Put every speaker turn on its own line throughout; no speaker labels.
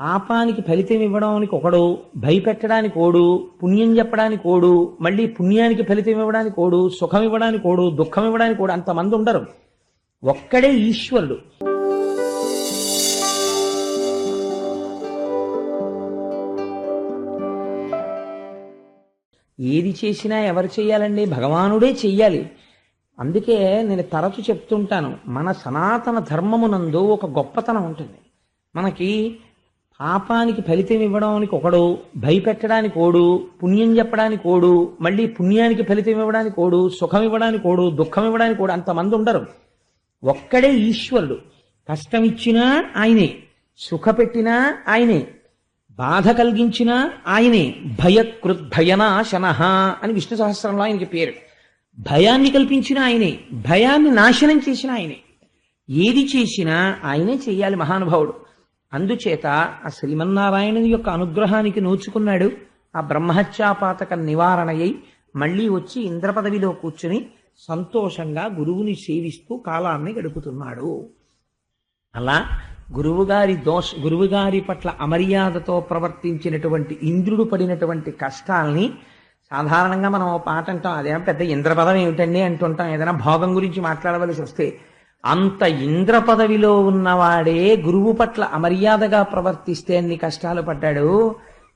పాపానికి ఫలితం ఇవ్వడానికి ఒకడు భయపెట్టడానికి ఓడు పుణ్యం చెప్పడానికి ఓడు మళ్ళీ పుణ్యానికి ఫలితం ఇవ్వడానికి ఓడు సుఖం ఇవ్వడానికి ఓడు దుఃఖం ఇవ్వడానికి ఓడు అంతమంది ఉండరు. ఒక్కడే ఈశ్వరుడు. ఏది చేసినా ఎవరు చేయాలండి? భగవానుడే చెయ్యాలి. అందుకే నేను తరచు చెప్తుంటాను మన సనాతన ధర్మమునందు ఒక గొప్పతనం ఉంటుంది. మనకి పాపానికి ఫలితం ఇవ్వడానికి ఒకడు భయపెట్టడానికి ఓడు పుణ్యం చెప్పడానికి ఓడు మళ్ళీ పుణ్యానికి ఫలితం ఇవ్వడానికి ఓడు సుఖం ఇవ్వడానికి ఓడు దుఃఖం ఇవ్వడానికి ఓడు అంతమంది ఉండరు. ఒక్కడే ఈశ్వరుడు. కష్టం ఇచ్చినా ఆయనే సుఖ పెట్టినా ఆయనే బాధ కలిగించినా ఆయనే భయకృత్ భయనాశన అని విష్ణు సహస్రంలో ఆయనకి పేరు. భయాన్ని కల్పించిన ఆయనే భయాన్ని నాశనం చేసిన ఆయనే. ఏది చేసినా ఆయనే చేయాలి మహానుభావుడు. అందుచేత ఆ శ్రీమన్నారాయణుని యొక్క అనుగ్రహానికి నోచుకున్నాడు. ఆ బ్రహ్మహత్యాపాతక నివారణయ్యి మళ్ళీ వచ్చి ఇంద్రపదవిలో కూర్చుని సంతోషంగా గురువుని సేవిస్తూ కాలాన్ని గడుపుతున్నాడు. అలా గురువుగారి దోష గురువుగారి పట్ల అమర్యాదతో ప్రవర్తించినటువంటి ఇంద్రుడు పడినటువంటి కష్టాల్ని సాధారణంగా మనం పాట అంటాం. అదేం పెద్ద ఇంద్రపదం ఏమిటండి అంటుంటాం. ఏదైనా భోగం గురించి మాట్లాడవలసి వస్తే అంత ఇంద్ర పదవిలో ఉన్నవాడే గురువు పట్ల అమర్యాదగా ప్రవర్తిస్తే అన్ని కష్టాలు పడ్డాడు?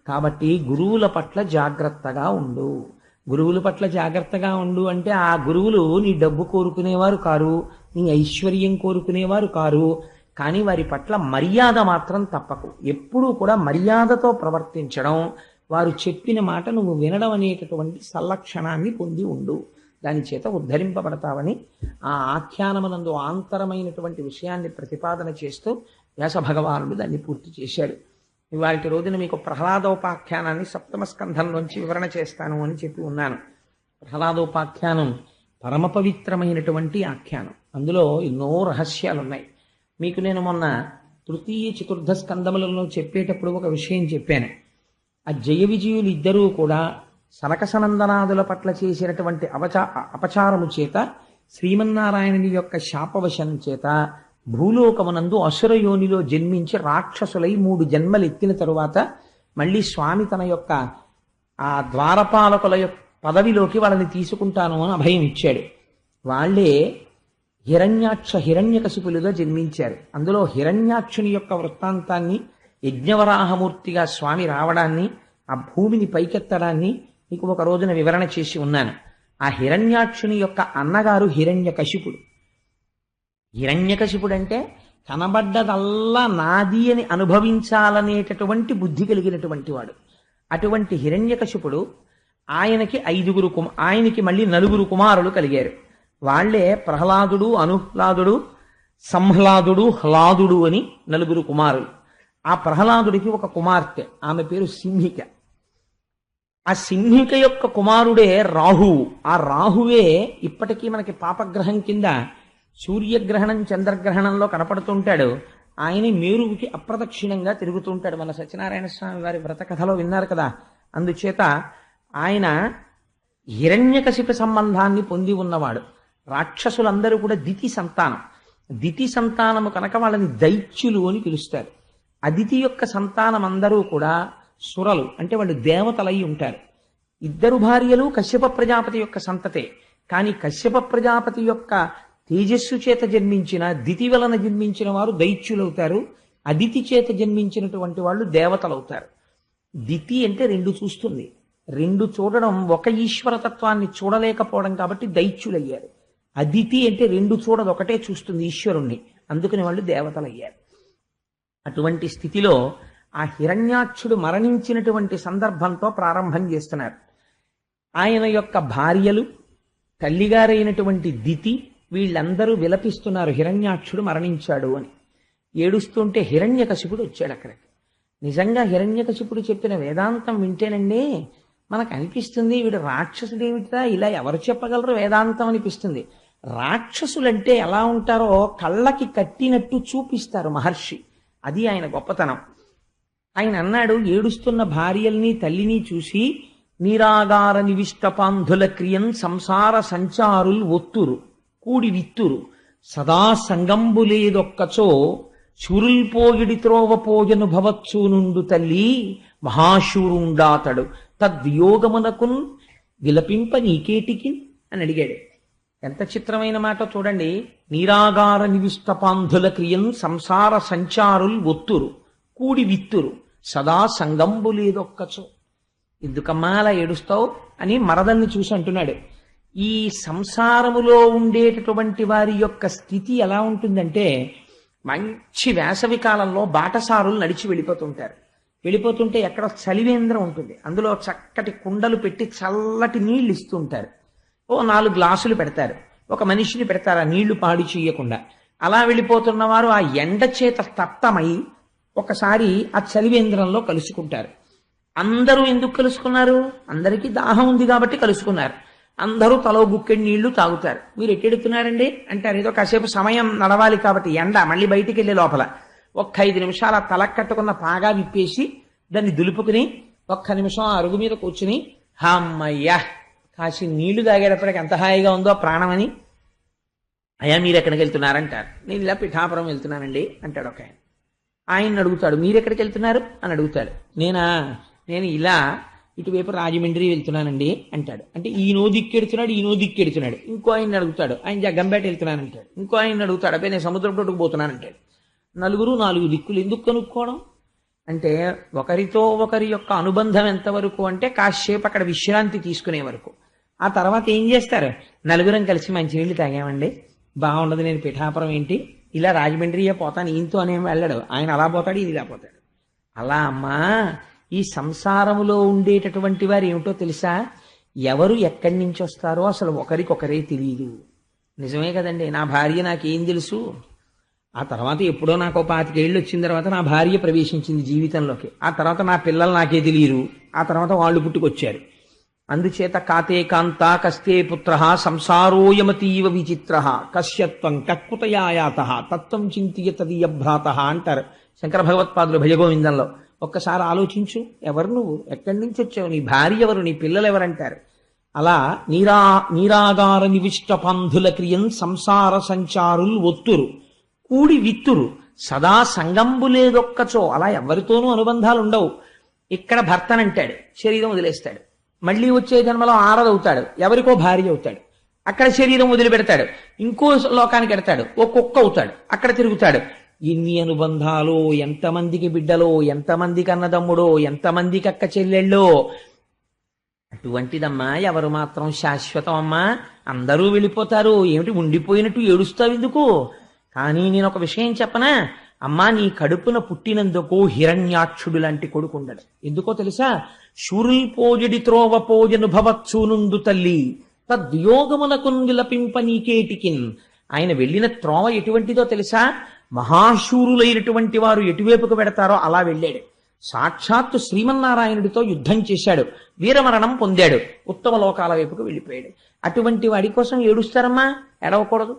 కాబట్టి గురువుల పట్ల జాగ్రత్తగా ఉండు. గురువుల పట్ల జాగ్రత్తగా ఉండు అంటే ఆ గురువులు నీ డబ్బు కోరుకునేవారు కారు నీ ఐశ్వర్యం కోరుకునేవారు కారు కానీ వారి పట్ల మర్యాద మాత్రం తప్పకు. ఎప్పుడూ కూడా మర్యాదతో ప్రవర్తించడం వారు చెప్పిన మాట నువ్వు వినడం అనేటటువంటి సంలక్షణాన్ని పొంది ఉండు. దాని చేత ఉద్ధరింపబడతావని ఆ ఆఖ్యానమునందు ఆంతరమైనటువంటి విషయాన్ని ప్రతిపాదన చేస్తూ వ్యాస భగవానుడు దాన్ని పూర్తి చేశాడు. ఇవాళ రోజున మీకు ప్రహ్లాదోపాఖ్యానాన్ని సప్తమ స్కంధంలోంచి వివరణ చేస్తాను అని చెప్పి ఉన్నాను. ప్రహ్లాదోపాఖ్యానం పరమ పవిత్రమైనటువంటి ఆఖ్యానం. అందులో ఎన్నో రహస్యాలు ఉన్నాయి మీకు నేను మొన్న తృతీయ చతుర్థ స్కందములలో చెప్పేటప్పుడు ఒక విషయం చెప్పాను. ఆ జయ విజయులు ఇద్దరూ కూడా సనకసనందనాదుల పట్ల చేసినటువంటి అవచా అపచారము చేత శ్రీమన్నారాయణుని యొక్క శాపవశం చేత భూలోకమునందు అసురయోనిలో జన్మించి రాక్షసులై మూడు జన్మలు ఎత్తిన తరువాత మళ్ళీ స్వామి తన యొక్క ఆ ద్వారపాలకుల యొక్క పదవిలోకి వాళ్ళని తీసుకుంటాను అని అభయం ఇచ్చాడు. వాళ్ళే హిరణ్యాక్ష హిరణ్యకశిపులుగా జన్మించారు. అందులో హిరణ్యాక్షుని యొక్క వృత్తాంతాన్ని యజ్ఞవరాహమూర్తిగా స్వామి రావడాన్ని ఆ భూమిని పైకెత్తడాన్ని మీకు ఒక రోజున వివరణ చేసి ఉన్నాను. ఆ హిరణ్యాక్షుని యొక్క అన్నగారు హిరణ్యకశిపుడు. హిరణ్యకశిపుడు అంటే కనబడ్డదల్లా నాది అని అనుభవించాలనేటటువంటి బుద్ధి కలిగినటువంటి వాడు. అటువంటి హిరణ్యకశిపుడు ఆయనకి ఐదుగురు కుమ ఆయనకి మళ్ళీ నలుగురు కుమారులు కలిగారు. వాళ్ళే ప్రహ్లాదుడు అనుహ్లాదుడు సంహ్లాదుడు హ్లాదుడు అని నలుగురు కుమారులు. ఆ ప్రహ్లాదుడికి ఒక కుమార్తె. ఆమె పేరు సింహిక. ఆ సింహిక యొక్క కుమారుడే రాహువు ఆ రాహువే ఇప్పటికీ మనకి పాపగ్రహం కింద సూర్యగ్రహణం చంద్రగ్రహణంలో కనపడుతుంటాడు. ఆయన మేరువుకి అప్రదక్షిణంగా తిరుగుతుంటాడు. మన సత్యనారాయణ స్వామి వారి వ్రత కథలో విన్నారు కదా. అందుచేత ఆయన హిరణ్యకశిప సంబంధాన్ని పొంది ఉన్నవాడు. రాక్షసులందరూ కూడా దితి సంతానం. దితి సంతానము కనుక వాళ్ళని దైత్యులు అని పిలుస్తారు. అదితి యొక్క సంతానం అందరూ కూడా సురలు అంటే వాళ్ళు దేవతలై ఉంటారు. ఇద్దరు భార్యలు కశ్యప ప్రజాపతి యొక్క సంతతే. కానీ కశ్యప ప్రజాపతి యొక్క తేజస్సు చేత జన్మించిన దితి వలన జన్మించిన వారు దైత్యులవుతారు. అదితి చేత జన్మించినటువంటి వాళ్ళు దేవతలవుతారు. దితి అంటే రెండు చూస్తుంది. రెండు చూడడం ఒక ఈశ్వరతత్వాన్ని చూడలేకపోవడం కాబట్టి దైత్యులయ్యారు. అదితి అంటే రెండు చూడదు ఒకటే చూస్తుంది ఈశ్వరుణ్ణి. అందుకని వాళ్ళు దేవతలయ్యారు. అటువంటి స్థితిలో ఆ హిరణ్యాక్షుడు మరణించినటువంటి సందర్భంతో ప్రారంభం చేస్తున్నారు. ఆయన యొక్క భార్యలు తల్లిగారైనటువంటి దితి వీళ్ళందరూ విలపిస్తున్నారు హిరణ్యాక్షుడు మరణించాడు అని. ఏడుస్తుంటే హిరణ్యకశిపుడు వచ్చాడు అక్కడికి. నిజంగా హిరణ్యకశిపుడు చెప్పిన వేదాంతం వింటేనండి మనకు అనిపిస్తుంది వీడు రాక్షసుడేమిటా ఇలా ఎవరు చెప్పగలరు వేదాంతం అనిపిస్తుంది. రాక్షసులంటే ఎలా ఉంటారో కళ్ళకి కట్టినట్టు చూపిస్తారు మహర్షి. అది ఆయన గొప్పతనం. ఆయన అన్నాడు ఏడుస్తున్న భార్యల్ని తల్లిని చూసి నీరాగార నివిష్టపాంధుల క్రియన్ సంసార సంచారుల్ ఒత్తురు కూడి విత్తురు సదా సంగంబులేదొక్కచో శూరుల్పోగిడి త్రోవ పోయను భవత్సూనుండు తల్లి మహాశూరుండాతడు. తద్వియోగమునకున్ విలపింప నీకేటికి అని అడిగాడు. ఎంత చిత్రమైన మాట చూడండి. నీరాగార నివిష్టపాంధుల క్రియన్ సంసార సంచారుల్ ఒత్తురు. కూడి విత్తురు. సదా సంగంబు లేదొక్కచో. ఎందుకమ్మా అలా ఏడుస్తావు అని మరదల్ని చూసి అంటున్నాడు. ఈ సంసారములో ఉండేటటువంటి వారి యొక్క స్థితి ఎలా ఉంటుందంటే మంచి వేసవి కాలంలో బాటసారులు నడిచి వెళ్ళిపోతుంటారు. వెళ్ళిపోతుంటే ఎక్కడ చలివేంద్రం ఉంటుంది. అందులో చక్కటి కుండలు పెట్టి చల్లటి నీళ్ళు ఇస్తుంటారు. ఓ నాలుగు గ్లాసులు పెడతారు. ఒక మనిషిని పెడతారు ఆ నీళ్ళు పాడు చేయకుండా. అలా వెళ్ళిపోతున్న వారు ఆ ఎండ చేత తప్తమై ఒకసారి ఆ చలివేంద్రంలో కలుసుకుంటారు. అందరూ ఎందుకు కలుసుకున్నారు? అందరికీ దాహం ఉంది కాబట్టి కలుసుకున్నారు. అందరూ తలో గుక్కెడి నీళ్ళు తాగుతారు. మీరు ఎట్టెడుతున్నారండి అంటారు ఏదో కాసేపు సమయం నడవాలి కాబట్టి ఎండ మళ్ళీ బయటికి వెళ్ళే లోపల. ఒక్క ఐదు నిమిషాల తల కట్టుకున్న పాగా విప్పేసి దాన్ని దులుపుకుని ఒక్క నిమిషం ఆ అరుగు మీద కూర్చుని హమ్మయ్యా కాసి నీళ్ళు తాగేటప్పటికి ఎంత హాయిగా ఉందో ప్రాణమని. అయ్యా మీరు ఎక్కడికి వెళ్తున్నారంటారు? నేను ఇలా పిఠాపురం వెళ్తున్నానండి అంటాడు ఒక ఆయన. ఆయన అడుగుతాడు మీరు ఎక్కడికి వెళ్తున్నారు? అని అడుగుతాడు. నేనా? నేను ఇలా ఇటువైపు రాజమండ్రి వెళ్తున్నానండి అంటాడు. అంటే ఈయనో దిక్కెడుతున్నాడు ఈయనో దిక్కెడుతున్నాడు. ఇంకో ఆయన అడుగుతాడు. ఆయన జగ్గంపేట వెళ్తున్నానంటాడు ఇంకో ఆయన అడుగుతాడు. అబ్బాయి నేను సముద్రం తోటకు పోతున్నానంటాడు నలుగురు నాలుగు దిక్కులు ఎందుకు కనుక్కోవడం? అంటే ఒకరితో ఒకరి యొక్క అనుబంధం ఎంతవరకు అంటే కాసేపు అక్కడ విశ్రాంతి తీసుకునే వరకు. ఆ తర్వాత ఏం చేస్తారు? నలుగురం కలిసి మంచినీళ్ళు తాగామండి. బాగుండదు నేను పిఠాపురం ఏంటి? ఇలా రాజమండ్రియే పోతాను ఈయనతో అనేం వెళ్ళాడు. ఆయన అలా పోతాడు ఇది ఇలా పోతాడు. అలా అమ్మా ఈ సంసారములో ఉండేటటువంటి వారు ఏమిటో తెలుసా? ఎవరు ఎక్కడి నుంచి వస్తారో అసలు ఒకరికొకరే తెలియదు నిజమే కదండి నా భార్య నాకేం తెలుసు? ఆ తర్వాత ఎప్పుడో నాకు పాతికేళ్ళు వచ్చిన తర్వాత నా భార్య ప్రవేశించింది జీవితంలోకి. ఆ తర్వాత నా పిల్లలు నాకే తెలియరు. ఆ తర్వాత వాళ్ళు పుట్టుకొచ్చారు. అందుచేత కాతే కాంత కస్తే పుత్ర సంసారోయమతీవ విచిత్ర కశ్యత్వం కక్కుతయాయాత తత్వం చింతియ తదీయ భ్రాత అంటారు. శంకర భగవత్పాదులు భయగోవిందంలో ఒక్కసారి ఆలోచించు ఎవరు నువ్వు? ఎక్కడి నుంచి వచ్చావు? నీ భార్య ఎవరు? నీ పిల్లలు ఎవరంటారు? అలా నీరా నీరాగార నివిష్ట పంధుల క్రియం సంసార సంచారులు ఒత్తురు కూడి విత్తురు సదా సంగంబు లేదొక్కచో అలా ఎవరితోనూ అనుబంధాలు ఉండవు ఇక్కడ భర్తనంటాడు శరీరం వదిలేస్తాడు. మళ్ళీ వచ్చే జన్మలో ఆరదవుతాడు. ఎవరికో భార్య అవుతాడు. అక్కడ శరీరం వదిలిపెడతాడు. ఇంకో లోకానికి ఎడతాడు. ఓ కుక్క అవుతాడు. అక్కడ తిరుగుతాడు. ఇన్ని అనుబంధాలు ఎంతమందికి బిడ్డలో ఎంతమందికి అన్నదమ్ముడో ఎంతమందికి అక్క చెల్లెళ్ళో? అటువంటిదమ్మా ఎవరు మాత్రం శాశ్వతం అమ్మా. అందరూ వెళ్ళిపోతారు. ఏమిటి ఉండిపోయినట్టు ఏడుస్తావు ఎందుకు? కానీ నేను ఒక విషయం చెప్పనా? అమ్మా నీ కడుపున పుట్టినందుకు హిరణ్యాక్షుడు లాంటి కొడుకు ఉండడు. ఎందుకో తెలుసా? శూరుల్ త్రోవ పోజను భవత్సూనుందు తల్లి. తద్యోగమునకున్ విలపింప నీకేటికిన్ ఆయన వెళ్ళిన త్రోవ ఎటువంటిదో తెలుసా? మహాశూరులైనటువంటి వారు ఎటువైపుకు పెడతారో అలా వెళ్ళాడు. సాక్షాత్తు శ్రీమన్నారాయణుడితో యుద్ధం చేశాడు. వీరమరణం పొందాడు. ఉత్తమ లోకాల వైపుకు వెళ్ళిపోయాడు. అటువంటి వాడి కోసం ఏడుస్తారమ్మా? ఎడవకూడదు